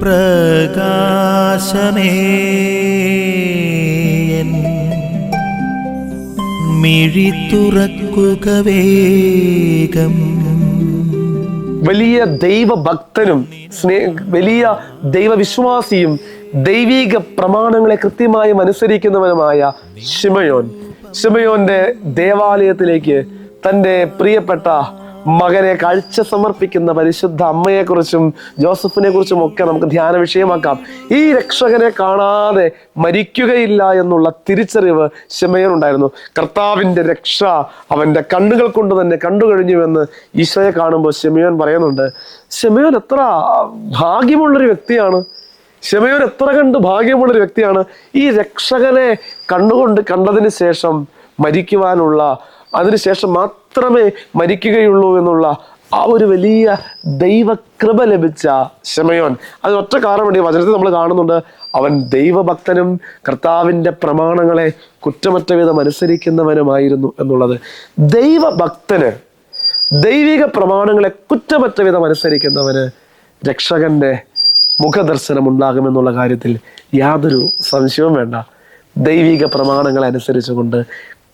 പ്രകാശമേ. മിഴി വേഗം. വലിയ ദൈവഭക്തനും സ്നേ വലിയ ദൈവവിശ്വാസിയും ദൈവീക പ്രമാണങ്ങളെ കൃത്യമായി അനുസരിക്കുന്നവനുമായ ഷിമയോൻ ഷിമയോന്റെ ദേവാലയത്തിലേക്ക് തന്റെ പ്രിയപ്പെട്ട മകനെ കാഴ്ച സമർപ്പിക്കുന്ന പരിശുദ്ധ അമ്മയെക്കുറിച്ചും ജോസഫിനെ കുറിച്ചും ഒക്കെ നമുക്ക് ധ്യാന വിഷയമാക്കാം. ഈ രക്ഷകനെ കാണാതെ മരിക്കുകയില്ല എന്നുള്ള തിരിച്ചറിവ് ഷിമയോൻ ഉണ്ടായിരുന്നു. കർത്താവിന്റെ രക്ഷ അവന്റെ കണ്ണുകൾ കൊണ്ട് തന്നെ കണ്ടു കഴിഞ്ഞുവെന്ന് ഈശോയെ കാണുമ്പോൾ ഷിമയോൻ പറയുന്നുണ്ട് ഷിമയോൻ എത്ര ഭാഗ്യമുള്ളൊരു വ്യക്തിയാണ്. ക്ഷമയോൻ എത്ര കണ്ട് ഭാഗ്യമുള്ളൊരു വ്യക്തിയാണ്. ഈ രക്ഷകനെ കണ്ണുകൊണ്ട് കണ്ടതിന് ശേഷം മരിക്കുവാനുള്ള അതിനുശേഷം മാത്രമേ മരിക്കുകയുള്ളൂ എന്നുള്ള ആ ഒരു വലിയ ദൈവകൃപ ലഭിച്ച ശമയോൻ. അത് ഒറ്റ കാരണം വേണ്ടി വചനത്തിൽ നമ്മൾ കാണുന്നുണ്ട്. അവൻ ദൈവഭക്തനും കർത്താവിന്റെ പ്രമാണങ്ങളെ കുറ്റമറ്റ വിധം അനുസരിക്കുന്നവനുമായിരുന്നു എന്നുള്ളത്. ദൈവഭക്തന് ദൈവിക പ്രമാണങ്ങളെ കുറ്റമറ്റ വിധം അനുസരിക്കുന്നവന് രക്ഷകന്റെ മുഖദർശനം ഉണ്ടാകുമെന്നുള്ള കാര്യത്തിൽ യാതൊരു സംശയവും വേണ്ട. ദൈവിക പ്രമാണങ്ങളെ അനുസരിച്ചുകൊണ്ട്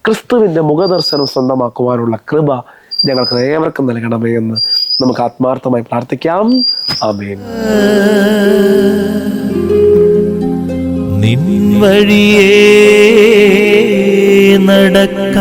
ക്രിസ്തുവിന്റെ മുഖദർശനം സ്വന്തമാക്കുവാനുള്ള കൃപ ഞങ്ങൾക്ക് ഏവർക്കും നൽകണമേ എന്ന് നമുക്ക് ആത്മാർത്ഥമായി പ്രാർത്ഥിക്കാം. ആമേൻ. നിൻ വഴിയേ നടക്ക